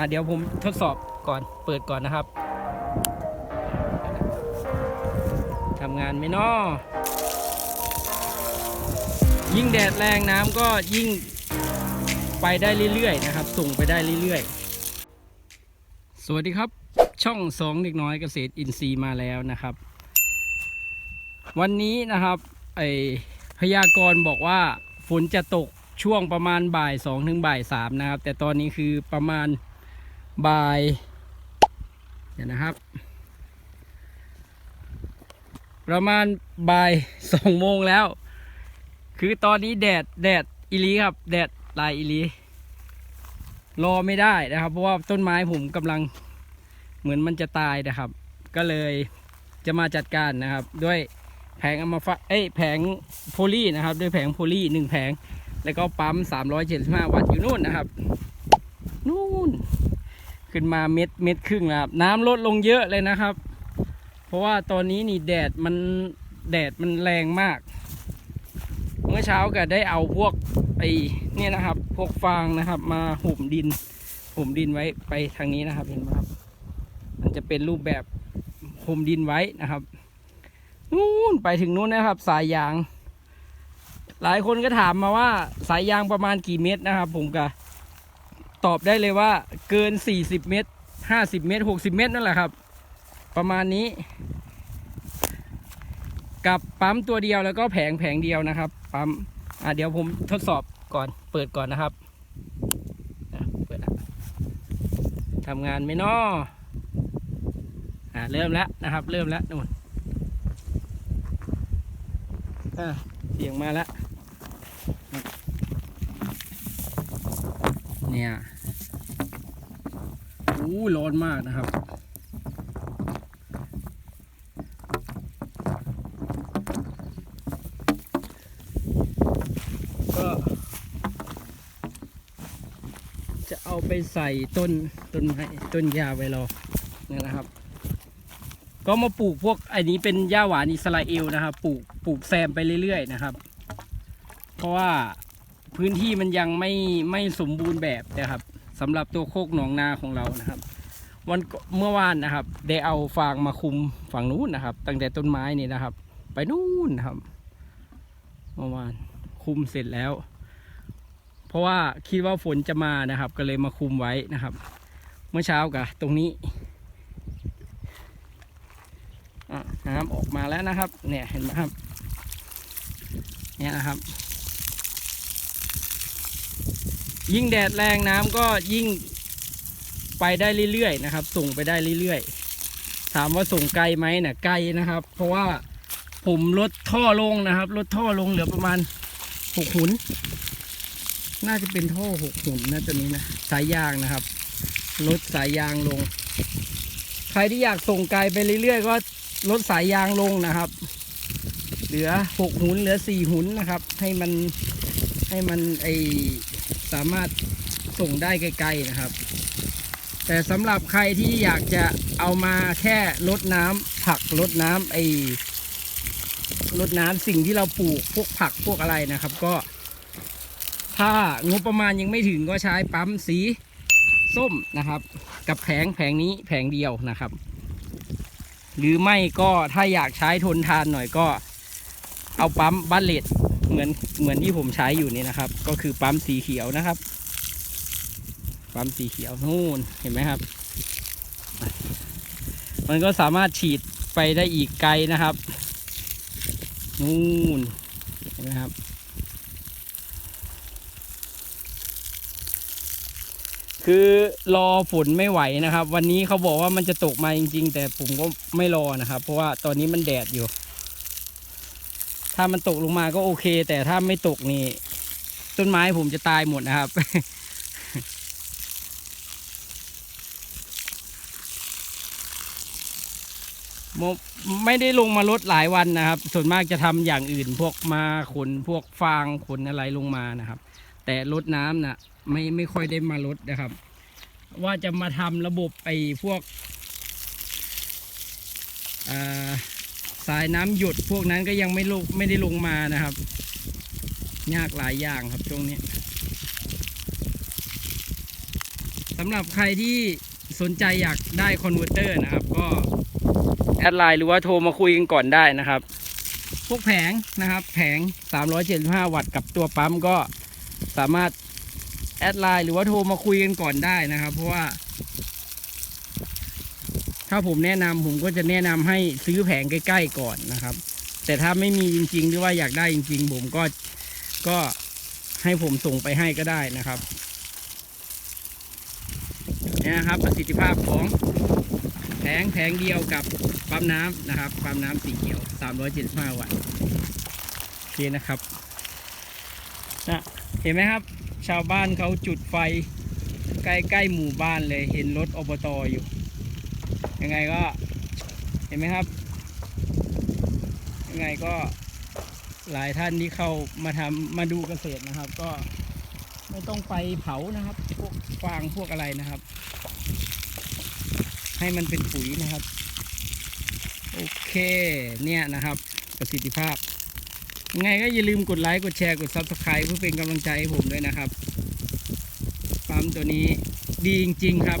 อะเดี๋ยวผมทดสอบก่อนเปิดก่อนนะครับทำงานไหมเนาะยิ่งแดดแรงน้ำก็ยิ่งไปได้เรื่อยๆนะครับ ส่งไปได้เรื่อยๆ สวัสดีครับ ช่องสองเด็กน้อยเกษตรอินทรีย์มาแล้วนะครับ วันนี้นะครับไอพยากรณ์บอกว่าฝนจะตกช่วงประมาณบ่ายสองถึงบ่ายสามนะครับ แต่ตอนนี้คือประมาณ บ่ายเดี๋ยนะครับ ประมาณบ่ายสองโมงแล้ว คือตอนนี้แดดแดดอีลีครับ แดดลายอีลีรอไม่ได้นะครับ เพราะว่าต้นไม้ผมกำลังเหมือนมันจะตายนะครับ ก็เลยจะมาจัดการนะครับ ด้วยแผงอมาฟะเอ้ยแผงโพลีนะครับ ด้วยแผงโพลีหนึ่งแผง แล้วก็ปั๊ม 375 วัตต์อยู่นู่นนะครับ นู่น ขึ้นมาเม็ดเม็ดครึ่งแล้วครับ น้ำลดลงเยอะเลยนะครับ เพราะว่าตอนนี้นี่แดดมันแดดมันแรงมาก เมื่อเช้าก็ได้เอาพวกไอ้นี่นะครับ พวกฟางนะครับ มาห่มดินห่มดินไว้ไปทางนี้นะครับเห็นไหมครับ มันจะเป็นรูปแบบห่มดินไว้นะครับนู่นไปถึงนู้นนะครับ สายยาง หลายคนก็ถามมาว่าสายยางประมาณกี่เมตรนะครับ ผมก็ ตอบได้เลยว่าเกิน 40 เมตร 50 เมตร 60 เมตรนั่นแหละครับ ประมาณนี้ กับปั๊มตัวเดียวแล้วก็แผงแผงเดียวนะครับ ปั๊มอะเดี๋ยวผมทดสอบก่อนเปิดก่อนนะครับเปิดทำงานไหมนาะอะเริ่มแล้วนะครับ เริ่มแล้วนู่นอะเสียงมาแล้ว เนี่ยอู้ร้อนมากนะครับ ก็จะเอาไปใส่ต้นต้นไม้ต้นยาไว้รอเนี่ยนะครับ ก็มาปลูกพวกอันนี้เป็นหญ้าหวานอิสราเอลนะครับ ปลูกปลูกแซมไปเรื่อยๆนะครับ เพราะว่า พื้นที่มันยังไม่ไม่สมบูรณ์แบบนะครับสำหรับตัวโคกหนองนาของเรานะครับ วันเมื่อวานนะครับ ได้เอาฟางมาคุมฝั่งนู้นนะครับ ตั้งแต่ต้นไม้นี่นะครับ ไปนู่นนะครับ เมื่อวานคุมเสร็จแล้ว เพราะว่าคิดว่าฝนจะมานะครับ ก็เลยมาคุมไว้นะครับ เมื่อเช้ากับตรงนี้น้ำออกมาแล้วนะครับ เนี่ยเห็นไหมครับ เนี่ยนะครับ ยิ่งแดดแรงน้ำก็ยิ่งไปได้เรื่อยๆนะครับ ส่งไปได้เรื่อยๆ ถามว่าส่งไกลไหมเนี่ยไกลนะครับ เพราะว่าผมลดท่อลงนะครับลดท่อลงเหลือประมาณหกหุนน่าจะเป็นท่อหกหุนนะตัวนี้นะสายยางนะครับลดสายยางลง ใครที่อยากส่งไกลไปเรื่อยๆ ก็ลดสายยางลงนะครับ เหลือหกหุนเหลือสี่หุนนะครับ ให้มันให้มันไอ สามารถส่งได้ไกลๆนะครับ แต่สำหรับใครที่อยากจะเอามาแค่ลดน้ำผักลดน้ำไอลดน้ำสิ่งที่เราปลูกพวกผักพวกอะไรนะครับ ก็ ถ้างบประมาณยังไม่ถึงก็ใช้ปั๊มสีส้มนะครับ กับแผงแผงนี้แผงเดียวนะครับ หรือไม่ก็ถ้าอยากใช้ทนทานหน่อยก็เอาปั๊มบัลเลต เหมือนเหมือนที่ผมใช้อยู่นี่นะครับ ก็คือปั๊มสีเขียวนะครับ ปั๊มสีเขียวนู่นเห็นไหมครับ มันก็สามารถฉีดไปได้อีกไกลนะครับ นู่นเห็นไหมครับ คือรอฝนไม่ไหวนะครับ วันนี้เขาบอกว่ามันจะตกมาจริง ๆ แต่ผมก็ไม่รอนะครับ เพราะว่าตอนนี้มันแดดอยู่ ถ้ามันตกลงมาก็โอเค แต่ถ้าไม่ตกนี่ ต้นไม้ผมจะตายหมดนะครับ ไม่ได้ลงมาลดหลายวันนะครับ ส่วนมากจะทำอย่างอื่นพวกมาขนพวกฟางขนอะไรลงมานะครับ แต่ลดน้ำน่ะไม่ไม่ค่อยได้มาลดนะครับ ว่าจะมาทำระบบไอ้พวกอ่าายน้ำหยดพวกนั้นก็ยังไม่ลงไม่ได้ลงมานะครับ ยากหลายอย่างครับช่วงนี้สำหรับใครที่สนใจอยากได้คอนเวอร์เตอร์นะครับ ก็แอดไลน์หรือว่าโทรมาคุยกันก่อนได้นะครับ พวกแผงนะครับ แผง 375 วัตต์กับตัวปั๊มก็สามารถแอดไลน์หรือว่าโทรมาคุยกันก่อนได้นะครับ เพราะว่า ถ้าผมแนะนำผมก็จะแนะนำให้ซื้อแผงใกล้ ๆ ก่อนนะครับ แต่ถ้าไม่มีจริง ๆ หรือว่าอยากได้จริง ๆ ผมก็ก็ให้ผมส่งไปให้ก็ได้นะครับนี่นะครับประสิทธิภาพของแผงแผงเดียวกับปั๊มน้ำนะครับปั๊มน้ำสีเขียว 375 วัตต์โอเคนะครับนะเห็นไหมครับ ชาวบ้านเขาจุดไฟใกล้ๆหมู่บ้านเลยเห็นรถอบตอยู่ ยังไงก็เห็นไหมครับ ยังไงก็หลายท่านที่เข้ามาทำมาดูเกษตรนะครับ ก็ไม่ต้องไปเผานะครับ พวกฟางพวกอะไรนะครับ ให้มันเป็นปุ๋ยนะครับ โอเคเนี่ยนะครับ ประสิทธิภาพยังไงก็อย่าลืมกดไลค์กดแชร์กด Subscribe เพื่อเป็นกำลังใจให้ผมด้วยนะครับปั๊มตัวนี้ดีจริง ๆ ครับ